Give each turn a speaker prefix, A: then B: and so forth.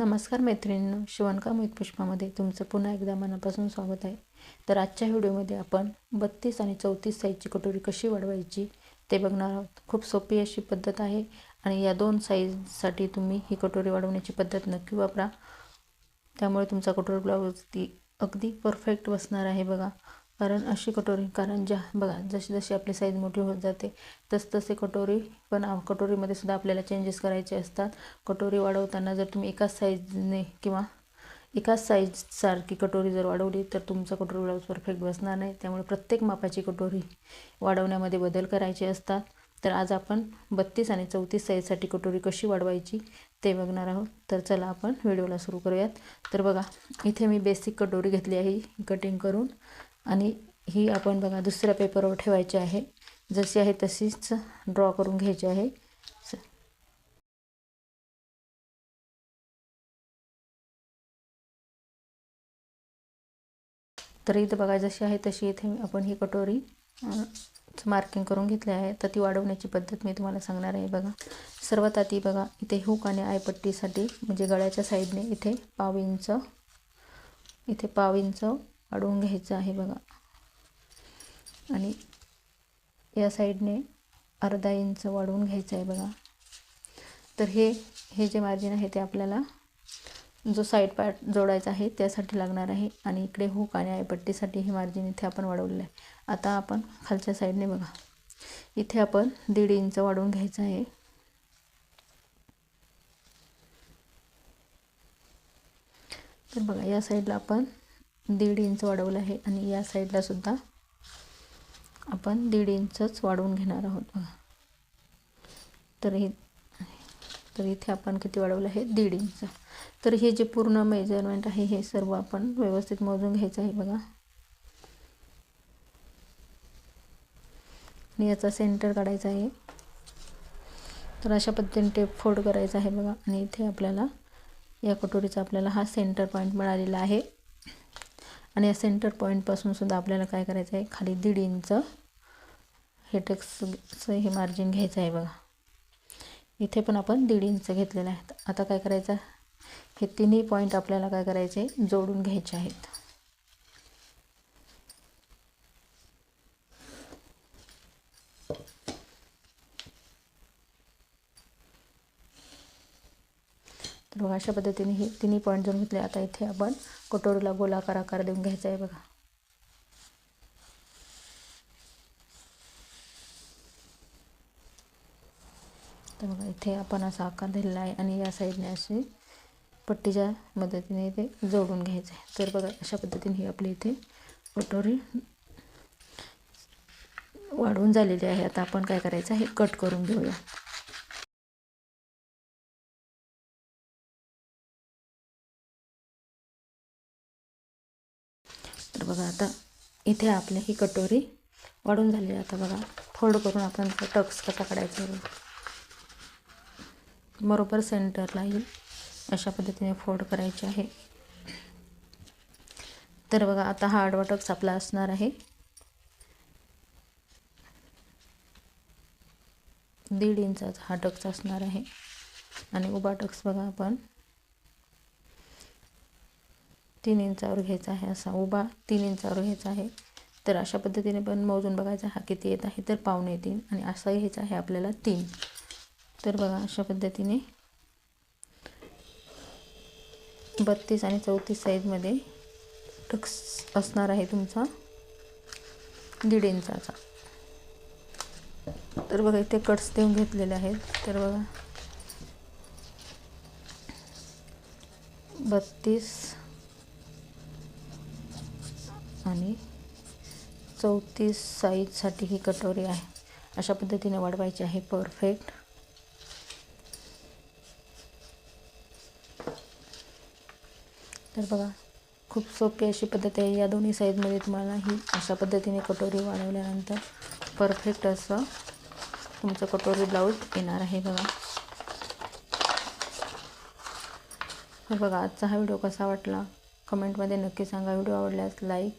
A: नमस्कार मैत्रिणींनो शिवणकाम एक पुष्पामध्ये तुमचं पुन्हा एकदा मनापासून स्वागत आहे. तर आजच्या व्हिडिओमध्ये आपण बत्तीस आणि चौतीस साईजची कटोरी कशी वाढवायची ते बघणार आहोत. खूप सोपी अशी पद्धत आहे आणि या दोन साईजसाठी तुम्ही ही कटोरी वाढवण्याची पद्धत नक्की वापरा. त्यामुळे तुमचा कटोरी ब्लाऊज ती अगदी परफेक्ट बसणार आहे बघा. कारण अशी कटोरी कारण ज्या बघा जशी जशी आपली साईज मोठी होत जाते तसतसे कटोरी पण कटोरीमध्ये सुद्धा आपल्याला चेंजेस करायचे असतात. कटोरी वाढवताना जर तुम्ही एकाच साईजने किंवा एकाच साईजसारखी कटोरी जर वाढवली तर तुमचा कटोरी ब्लाऊज परफेक्ट बसणार नाही. त्यामुळे प्रत्येक मापाची कटोरी वाढवण्यामध्ये बदल करायचे असतात. तर आज आपण बत्तीस आणि चौतीस साईजसाठी कटोरी कशी वाढवायची ते बघणार आहोत. तर चला आपण व्हिडिओला सुरू करूयात. तर बघा इथे मी बेसिक कटोरी घेतली आहे. कटिंग करून आणि ही आपण बघा दुसऱ्या पेपरवर ठेवायची आहे. जशी आहे तशीच ड्रॉ करून घ्यायची आहे. तर इथं बघा जशी आहे तशी इथे आपण ही कटोरी मार्किंग करून घेतली आहे. तर ती वाढवण्याची पद्धत मी तुम्हाला सांगणार आहे बघा. सर्वात आधी बघा इथे हुक आणि आयपट्टीसाठी म्हणजे गळ्याच्या साईडने इथे पाव इंच इथे पाव इंच वाढवून घ्यायचं आहे बघा. आणि या साईडने अर्धा इंच वाढवून घ्यायचं आहे बघा. तर हे हे जे मार्जिन आहे ते आपल्याला जो साईड पार्ट जोडायचा आहे त्यासाठी लागणार आहे. आणि इकडे हुक आणि आयपट्टीसाठी हे मार्जिन इथे आपण वाढवलेलं आहे. आता आपण खालच्या साईडने बघा. इथे आपण दीड इंच वाढवून घ्यायचं आहे. तर बघा या साईडला आपण दीड इंच वाढवलं आहे आणि या साईडला सुद्धा आपण दीड इंचच वाढवून घेणार आहोत बघा. तर हे तर इथे आपण किती वाढवलं आहे? दीड इंच. तर हे जे पूर्ण मेजरमेंट आहे हे सर्व आपण व्यवस्थित मोजून घ्यायचं आहे बघा. आणि याचा सेंटर काढायचा आहे. तर अशा पद्धतीने टेप फोल्ड करायचा आहे बघा. आणि इथे आपल्याला या कटोरीचा आपल्याला हा सेंटर पॉईंट मिळालेला आहे. आणि या सेंटर पॉईंटपासून सुद्धा आपल्याला काय करायचं आहे खाली दीड इंच हे टेक्सचं हे मार्जिन घ्यायचं आहे बघा. इथे पण आपण दीड इंच घेतलेलं आहे. आता काय करायचं? हे तिन्ही पॉईंट आपल्याला काय करायचे? जोडून घ्यायचे आहेत. मग बघा अशा पद्धतीने हे तिन्ही पॉईंट जोडून घेतले आता इथे आपण कटोरीला गोलाकार आकार देऊन घ्यायचा आहे बघा. तर बघा इथे आपण असा आकार दिलेला आहे आणि या साईडने अशी पट्टीच्या मदतीने इथे जोडून घ्यायचं आहे. तर बघा अशा पद्धतीने ही आपली इथे कटोरी वाढवून झालेली आहे. आता आपण काय करायचं आहे? कट करून घेऊया. तर बघा आता इथे आपली ही कटोरी वाढून झाली आता बघा फोल्ड करून आपण टक्स कसा काढायचा बरोबर सेंटरला येईल. अशा पद्धतीने फोल्ड करायचे आहे. तर बघा आता हा आडवा टक्स आपला असणार आहे. दीड इंचाचा हा टक्स असणार आहे. आणि उभा टक्स बघा आपण. तीन इंचावर घ्यायचा आहे असा उभा तीन इंचावर घ्यायचा आहे. तर अशा पद्धतीने पण मोजून बघायचा हा किती येत आहे तर पावणे तीन आणि असा घ्यायचा आहे आपल्याला तीन. तर बघा अशा पद्धतीने बत्तीस आणि चौतीस साईजमध्ये टक्स असणार आहे तुमचा दीड इंचाचा. तर बघा इथे कट्स देऊन घेतलेले आहेत. तर बघा बत्तीस आणि चौतीस साईजसाठी ही कटोरी आहे. अशा पद्धतीने वाढवायची आहे. परफेक्ट तर बघा खूप सोपी अशी पद्धत आहे. या दोन्ही साईजमध्ये तुम्हाला ही अशा पद्धतीने कटोरी वाढवल्यानंतर परफेक्ट असं तुमचं कटोरी ब्लाऊज येणार आहे बघा. तर बघा आजचा हा व्हिडिओ कसा वाटला? कमेंटमध्ये नक्की सांगा. व्हिडिओ आवडल्यास लाईक